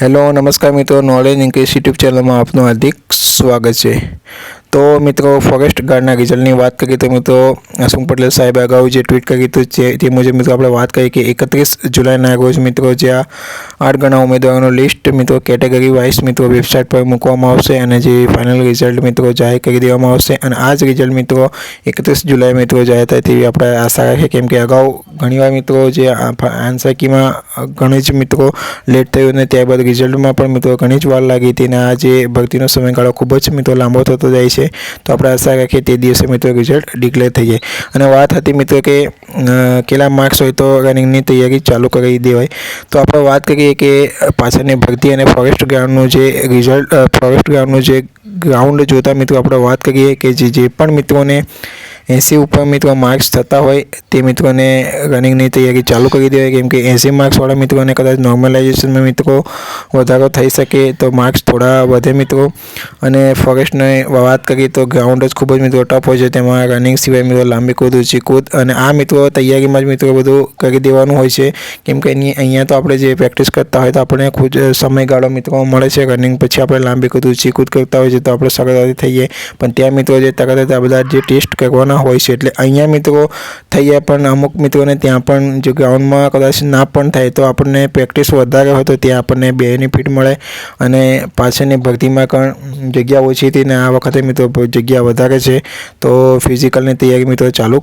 Hello નમસ્કાર મિત્રો. Knowledge English YouTube ચેનલમાં આપનું હાર્દિક સ્વાગત છે. તો મિત્રો ફોરેસ્ટ ગાર્ડના રિઝલ્ટની વાત કરીએ તો મિત્રો, હસમુખ પટેલ સાહેબે અગાઉ જે ટ્વીટ કરી હતું તે મુજબ મિત્રો આપણે વાત કરી કે એકત્રીસ જુલાઈના રોજ મિત્રો જ્યાં આઠ ગણા ઉમેદવારોનું લિસ્ટ મિત્રો કેટેગરી વાઇઝ મિત્રો વેબસાઇટ પર મૂકવામાં આવશે અને જે ફાઇનલ રિઝલ્ટ મિત્રો જાહેર કરી દેવામાં આવશે અને આ જ રિઝલ્ટ મિત્રો એકત્રીસ જુલાઈ મિત્રો જાહેર થાય તેવી આપણે આશા રાખીએ કેમ કે અગાઉ ઘણીવાર મિત્રો જે આન્સર કીમાં ઘણી જ મિત્રો લેટ થયું અને ત્યારબાદ રિઝલ્ટમાં પણ મિત્રો ઘણી જ વાર લાગી હતી અને આ જે ભરતીનો સમયગાળો ખૂબ જ મિત્રો લાંબો થતો જાય છે. તો આપણે આશા રાખીએ તે દિવસે મિત્રો રિઝલ્ટ ડિક્લેર થઈ જાય. અને વાત હતી મિત્રો કે કેટલા માર્ક્સ હોય તો રનિંગની તૈયારી ચાલુ કરી દેવાય. તો આપણે વાત કરીએ કે પાછળની ભરતી અને ફોરેસ્ટ ગ્રાઉન્ડનું જે રિઝલ્ટ ફોરેસ્ટ ગ્રાઉન્ડનું જે ગ્રાઉન્ડ જોતા મિત્રો આપણે વાત કરીએ કે જે જે પણ મિત્રોને એંસી ઉપર મિત્રો માર્ક્સ થતા હોય તે મિત્રોને રનિંગની તૈયારી ચાલુ કરી દેવાય. કેમ કે એંસી માર્ક્સવાળા મિત્રોને કદાચ નોર્મલાઇઝેશનમાં મિત્રો વધારો થઈ શકે તો માર્ક્સ થોડા વધે મિત્રો. અને ફોરેસ્ટની વાત કરીએ તો ગ્રાઉન્ડ જ ખૂબ જ મિત્રો ટફ હોય છે. તેમાં રનિંગ સિવાય મિત્રો લાંબી કૂદ, ઊંચી કૂદ અને આ મિત્રો તૈયારીમાં જ મિત્રો બધું કરી દેવાનું હોય છે. કેમ કે અહીંયા તો આપણે જે પ્રેક્ટિસ કરતા હોય તો આપણે ખૂબ સમયગાળો મિત્રો મળે છે. રનિંગ પછી આપણે લાંબી કૂદ, ઊંચી કૂદ કરતા હોય છે તો આપણે સરળતાથી થઈએ. પણ ત્યાં મિત્રો જે તરત જ આ બધા જે ટેસ્ટ કરવાના હોય છે. એટલે અહીંયા મિત્રો થઈ જાય પણ અમુક મિત્રોને ત્યાં પણ જે ગ્રાઉન્ડમાં કદાચ ના પણ થાય તો આપણને પ્રેક્ટિસ વધારે હોય તો ત્યાં આપણને બેનિફિટ મળે. અને પાછળની ભરતીમાં પણ જગ્યા ઓછી હતી ને આ વખતે મિત્રો જગ્યા વધારે છે. તો ફિઝિકલની તૈયારી મિત્રો ચાલુ